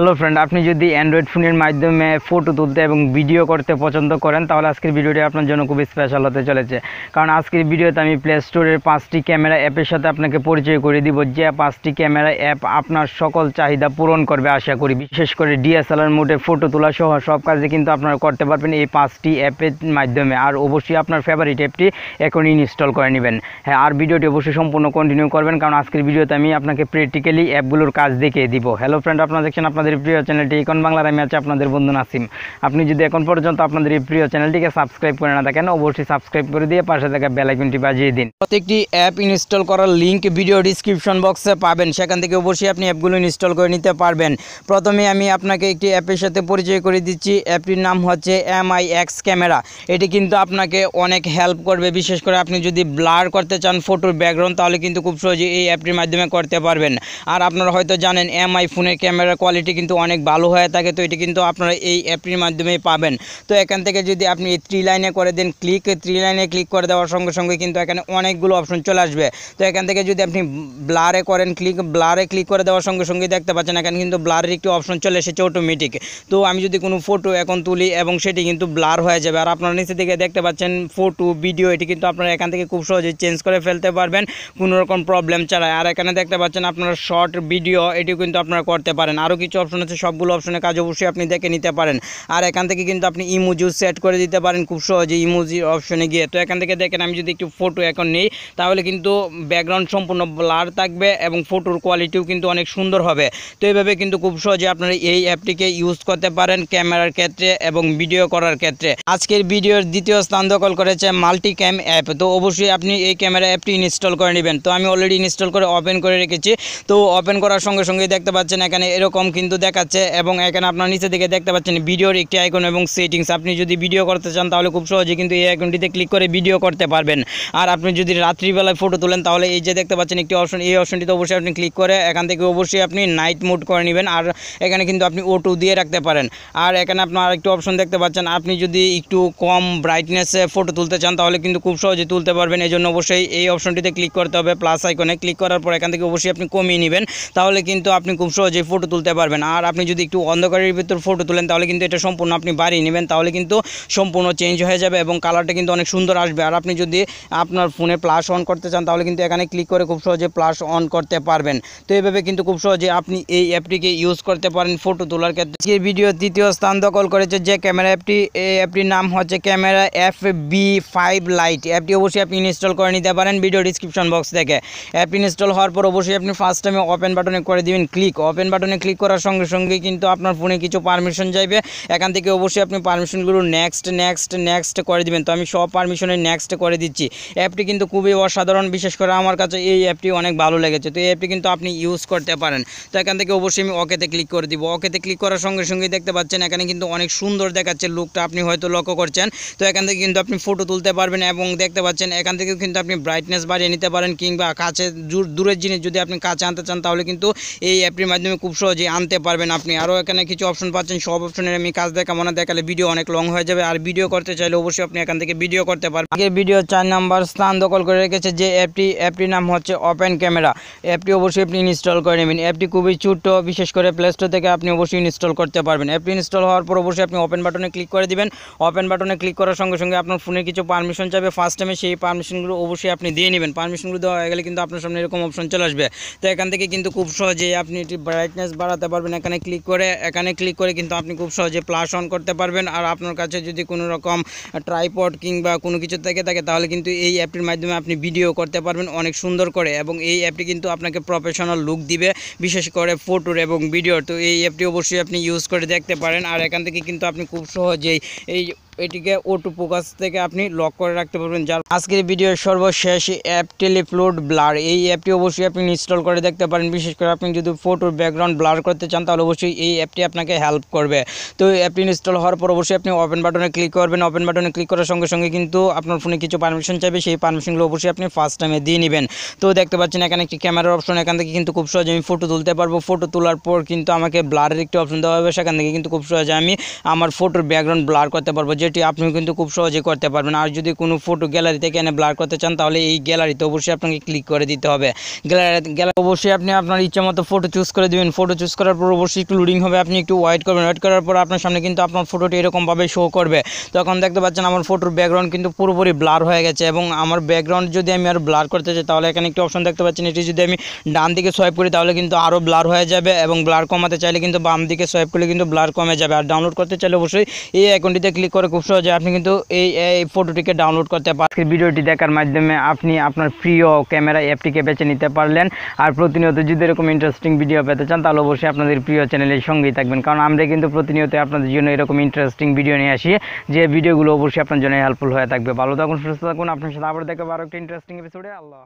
Hello friend, আপনি যদি Android ফোনের মাধ্যমে ফটো তুলতে এবং ভিডিও করতে পছন্দ করেন, তাহলে আজকের ভিডিওটি আপনার জন্য খুবই স্পেশাল হতে চলেছে। কারণ আজকের ভিডিওতে আমি প্লে স্টোরের পাঁচটি ক্যামেরা অ্যাপের সাথে আপনাকে পরিচয় করে দিব, যে পাঁচটি ক্যামেরা অ্যাপ আপনার সকল চাহিদা পূরণ করবে আশা করি। বিশেষ করে ডিএসএলআর মোডে ফটো তোলা সহ সব কাজে কিন্তু আপনারা করতে পারবেন এই পাঁচটি অ্যাপের মাধ্যমে। আর অবশ্যই আপনার ফেভারিট অ্যাপটি এখন ইনস্টল করে নেবেন। হ্যাঁ আর ভিডিওটি অবশ্যই সম্পূর্ণ কন্টিনিউ করবেন, কারণ আজকের ভিডিওতে আমি আপনাকে প্র্যাকটিক্যালি অ্যাপগুলোর কাজ দেখিয়ে দিব। হ্যালো ফ্রেন্ড আপনারা দেখছেন আপনাদের প্রিয় চ্যানেলটি ইকন বাংলার আমি আছি আপনাদের বন্ধু নাসিম। আপনি যদি এখন পর্যন্ত আপনাদের এই প্রিয় চ্যানেলটিকে সাবস্ক্রাইব করে না থাকেন, অবশ্যই সাবস্ক্রাইব করে দিয়ে পাশে থাকা বেল আইকনটি বাজিয়ে দিন। প্রত্যেকটি অ্যাপ ইনস্টল করার লিঙ্ক ভিডিও ডিসক্রিপশন বক্সে পাবেন। সেখান থেকে অবশ্যই আপনি অ্যাপগুলো ইনস্টল করে নিতে পারবেন। প্রথমে আমি আপনাকে একটি অ্যাপের সাথে পরিচয় করে দিচ্ছি। অ্যাপটির নাম হচ্ছে এমআই এক্স ক্যামেরা। এটি কিন্তু আপনাকে অনেক হেল্প করবে। বিশেষ করে আপনি যদি ব্লার করতে চান ফটোর ব্যাকগ্রাউন্ড, তাহলে কিন্তু খুব সহজে এই অ্যাপটির মাধ্যমে করতে পারবেন। আর আপনারা হয়তো জানেন এম এমআই ফোনের ক্যামেরার কোয়ালিটি কিন্তু অনেক ভালো হয়ে থাকে, তো এটি কিন্তু আপনারা এই অ্যাপটির মাধ্যমেই পাবেন। তো এখান থেকে যদি আপনি এই থ্রি লাইনে করে দেন ক্লিক থ্রি লাইনে ক্লিক করে দেওয়ার সঙ্গে সঙ্গে কিন্তু এখানে অনেকগুলো অপশন চলে আসবে। তো এখান থেকে যদি আপনি ব্লারে করেন ক্লিক ব্লারে ক্লিক করে দেওয়ার সঙ্গে সঙ্গে দেখতে পাচ্ছেন এখানে কিন্তু ব্লারের একটি অপশন চলে এসেছে অটোমেটিক তো আমি যদি কোনো ফটো এখন তুলি এবং সেটি কিন্তু ব্লার হয়ে যাবে, আর আপনারা নিচে দিকে দেখতে পাচ্ছেন ফটো ভিডিও এটি কিন্তু আপনারা এখান থেকে খুব সহজেই চেঞ্জ করে ফেলতে পারবেন, কোনো রকম প্রবলেম ছাড়াই। আর এখানে দেখতে পাচ্ছেন আপনার শর্ট ভিডিও এটিও কিন্তু আপনারা করতে পারেন। আরও কিছু অপশন আছে, সবগুলো অপশনের কাজ অবশ্যই আপনি দেখে নিতে পারেন। আর এখান থেকে কিন্তু আপনি ইমোজিও সেট করে দিতে পারেন খুব সহজে ইমোজি অপশনে গিয়ে। তো এখান থেকে দেখেন, আমি যদি একটু ফটো এখন নিই, তাহলে কিন্তু ব্যাকগ্রাউন্ড সম্পূর্ণ ব্লার থাকবে এবং ফটোর কোয়ালিটিও কিন্তু অনেক সুন্দর হবে। তো এইভাবে কিন্তু খুব সহজে আপনারা এই অ্যাপটিকে ইউজ করতে পারেন ক্যামেরার ক্ষেত্রে এবং ভিডিও করার ক্ষেত্রে। আজকের ভিডিওর দ্বিতীয় স্থান দখল করেছে মাল্টি ক্যাম অ্যাপ তো অবশ্যই আপনি এই ক্যামেরা অ্যাপটি ইনস্টল করে নেবেন। তো আমি অলরেডি ইনস্টল করে ওপেন করে রেখেছি। তো ওপেন করার সঙ্গে সঙ্গে দেখতে পাচ্ছেন এখানে এরকম কিন্তু দেখাচ্ছে এবং এখানে আপনার নিচে দিকে দেখতে পাচ্ছেন ভিডিওর একটি আইকন এবং সেটিংস আপনি যদি ভিডিও করতে চান তাহলে খুব সহজে কিন্তু এই আইকনটিতে ক্লিক করে ভিডিও করতে পারবেন। আর আপনি যদি রাত্রিবেলায় ফটো তোলেন তাহলে এই যে দেখতে পাচ্ছেন একটি অপশন এই অপশনটিতে অবশ্যই আপনি ক্লিক করে এখান থেকে অবশ্যই আপনি নাইট মোড করে নেবেন। আর এখানে কিন্তু আপনি ওটু দিয়ে রাখতে পারেন। আর এখানে আপনার আরেকটি অপশন দেখতে পাচ্ছেন, আপনি যদি একটু কম ব্রাইটনেসে ফটো তুলতে চান তাহলে কিন্তু খুব সহজে তুলতে পারবেন। এই জন্য অবশ্যই এই অপশনটিতে ক্লিক করতে হবে। প্লাস আইকনে ক্লিক করার পর এখান থেকে অবশ্যই আপনি কমিয়ে নেবেন। তাহলে কিন্তু আপনি খুব সহজেই ফটো তুলতে পারবেন। আর আপনি যদি একটু অন্ধকারের ভিতর ফটো তুলেন, তাহলে কিন্তু এটা সম্পূর্ণ আপনি বাড়িয়ে নেবেন। তাহলে কিন্তু সম্পূর্ণ চেঞ্জ হয়ে যাবে এবং কালারটা কিন্তু অনেক সুন্দর আসবে। আর আপনি যদি আপনার ফোনে প্লাস অন করতে চান, তাহলে কিন্তু এখানে ক্লিক করে খুব সহজে প্লাস অন করতে পারবেন। তো এইভাবে কিন্তু খুব সহজে আপনি এই অ্যাপটিকে ইউজ করতে পারেন ফটো তোলার ক্ষেত্রে। এই ভিডিও তৃতীয় স্থান দখল করেছে যে ক্যামেরা অ্যাপটি এই অ্যাপটির নাম হচ্ছে camera F B five light অ্যাপটি অবশ্যই আপনি ইনস্টল করে নিতে পারেন ভিডিও ডিসক্রিপশন বক্স থেকে। অ্যাপটি ইনস্টল হওয়ার পর অবশ্যই আপনি ফার্স্ট টাইমে ওপেন বাটনে করে দিবেন ক্লিক ওপেন বাটনে ক্লিক করার সঙ্গে সঙ্গে কিন্তু আপনার ফোনে কিছু পারমিশন যাইবে। এখান থেকে অবশ্যই আপনি পারমিশনগুলো নেক্সট নেক্সট নেক্সট করে দিবেন। তো আমি সব পারমিশনে নেক্সট করে দিচ্ছি। অ্যাপটি কিন্তু খুবই অসাধারণ, বিশেষ করে আমার কাছে এই অ্যাপটি অনেক ভালো লেগেছে। তো এই অ্যাপটি কিন্তু আপনি ইউজ করতে পারেন। তো এখান থেকে অবশ্যই আমি ওকেতে ক্লিক করে দিব। ওকেতে ক্লিক করার সঙ্গে সঙ্গে দেখতে পাচ্ছেন, এখানে কিন্তু অনেক সুন্দর দেখাচ্ছে লুকটা আপনি হয়তো লক্ষ্য করছেন। তো এখান থেকে কিন্তু আপনি ফটো তুলতে পারবেন এবং দেখতে পাচ্ছেন, এখান থেকেও কিন্তু আপনি ব্রাইটনেস বাড়িয়ে নিতে পারেন কিংবা কাছে দূর- দূরের জিনিস যদি আপনি কাছে আনতে চান, তাহলে কিন্তু এই অ্যাপটির মাধ্যমে খুব সহজেই আনতে পারবেন আপনি। আরও এখানে কিছু অপশন পাচ্ছেন, সব অপশনের আমি কাজ দেখাবো না দেখালে ভিডিও অনেক লং হয়ে যাবে। আর ভিডিও করতে চাইলে অবশ্যই আপনি এখান থেকে ভিডিও করতে পারবেন। আগের ভিডিও চার নাম্বার স্থান দখল করে রেখেছে যে অ্যাপটি অ্যাপটির নাম হচ্ছে ওপেন ক্যামেরা অ্যাপটি অবশ্যই আপনি ইনস্টল করে নেবেন। অ্যাপটি খুবই ছোট্ট, বিশেষ করে প্লে স্টোর থেকে আপনি অবশ্যই ইনস্টল করতে পারবেন। অ্যাপটি ইনস্টল হওয়ার পর অবশ্যই আপনি ওপেন বাটনে ক্লিক করে দিবেন। ওপেন বাটনে ক্লিক করার সঙ্গে সঙ্গে আপনার ফোনে কিছু পারমিশন যাবে। ফার্স্ট টাইমে সেই পারমিশনগুলো অবশ্যই আপনি দিয়ে নেবেন। পারমিশনগুলো দেওয়া হয়ে গেলে কিন্তু আপনার সামনে এরকম অপশন চলে আসবে। তো এখান থেকে কিন্তু খুব সহজে আপনি এটি ব্রাইটনেস বাড়াতে পারবেন। এখানে ক্লিক করে, এখানে ক্লিক করে কিন্তু আপনি খুব সহজে প্লাস অন করতে পারবেন। আর আপনার কাছে যদি কোনো রকম ট্রাইপড কিংবা কোনো কিছু থেকে থাকে, তাহলে কিন্তু এই অ্যাপটির মাধ্যমে আপনি ভিডিও করতে পারবেন অনেক সুন্দর করে। এবং এই অ্যাপটি কিন্তু আপনাকে প্রফেশনাল লুক দিবে, বিশেষ করে ফটোর এবং ভিডিওর তো এই অ্যাপটি অবশ্যই আপনি ইউজ করে দেখতে পারেন। আর এখান থেকে কিন্তু আপনি খুব সহজেই এই এটিকে ওটু থেকে আপনি লক করে রাখতে পারবেন। যার আজকের ভিডিওর সর্বশেষ অ্যাপ টেলিফ্লোড ব্লার। এই অ্যাপটি অবশ্যই আপনি ইনস্টল করে দেখতে পারেন। বিশেষ করে আপনি যদি ফটোর ব্যাকগ্রাউন্ড ব্লার করতে চান, তাহলে অবশ্যই এই অ্যাপটি আপনাকে হেল্প করবে। তো অ্যাপটি ইনস্টল হওয়ার পর অবশ্যই আপনি ওপেন বাটনে ক্লিক করবেন। ওপেন বাটনে ক্লিক করার সঙ্গে সঙ্গে কিন্তু আপনার ফোনে কিছু পারমিশন চাইবে। সেই পারমিশনগুলো অবশ্যই আপনি ফার্স্ট টাইমে দিয়ে নেবেন। তো দেখতে পাচ্ছেন এখানে একটি ক্যামেরার অপশন এখান থেকে কিন্তু খুব সহজে আমি ফটো তুলতে পারব। ফটো তোলার পর কিন্তু আমাকে ব্লারের একটি অপশন দেওয়া হবে। সেখান থেকে কিন্তু খুব সহজে আমি আমার ফটোর ব্যাকগ্রাউন্ড ব্লার করতে পারব। যে এটি আপনি কিন্তু খুব সহজে করতে পারবেন। আর যদি কোনো ফটো গ্যালারি থেকে এনে ব্লার করতে চান, তাহলে এই গ্যালারিতে অবশ্যই আপনাকে ক্লিক করে দিতে হবে। গ্যালারি গ্যালারি অবশ্যই আপনি আপনার ইচ্ছা মতো ফটো চুজ করে দেবেন। ফটো চুজ করার পর অবশ্যই একটু লোডিং হবে, আপনি একটু ওয়েট করবেন। ওয়েট করার পর আপনার সামনে কিন্তু আপনার ফটোটি এরকমভাবে শো করবে। তখন দেখতে পাচ্ছেন আমার ফটোর ব্যাকগ্রাউন্ড কিন্তু পুরোপুরি ব্লার হয়ে গেছে এবং আমার ব্যাকগ্রাউন্ড যদি আমি আর ব্লার করতে চাই, তাহলে এখানে একটি অপশন দেখতে পাচ্ছেন। এটি যদি আমি ডান দিকে সোয়াইপ করি, তাহলে কিন্তু আরও ব্লার হয়ে যাবে এবং ব্লার কমাতে চাইলে কিন্তু বাম দিকে সোয়াইপ করলে কিন্তু ব্লার কমে যাবে। আর ডাউনলোড করতে চাইলে অবশ্যই এই অ্যাকাউন্টটিতে ক্লিক করে খুব সহজে আপনি কিন্তু এই এই ফটোটিকে ডাউনলোড করতে পারেন ভিডিওটি দেখার মাধ্যমে আপনি আপনার প্রিয় ক্যামেরা অ্যাপটিকে বেছে নিতে পারলেন। আর প্রতিনিয়ত যদি এরকম ইন্টারেস্টিং ভিডিও পেতে চান, তাহলে অবশ্যই আপনাদের প্রিয় চ্যানেলের সঙ্গেই থাকবেন। কারণ আমরা কিন্তু প্রতিনিয়ত আপনাদের জন্য এরকম ইন্টারেস্টিং ভিডিও নিয়ে আসি। যে ভিডিওগুলো অবশ্যই আপনার জন্য হেল্পফুল হয়ে থাকবে। ভালো থাকুন, সুস্থ থাকুন। আপনার সাথে আবার দেখা আরও একটা ইন্টারেস্টিং এপিসোডে আল্লাহ।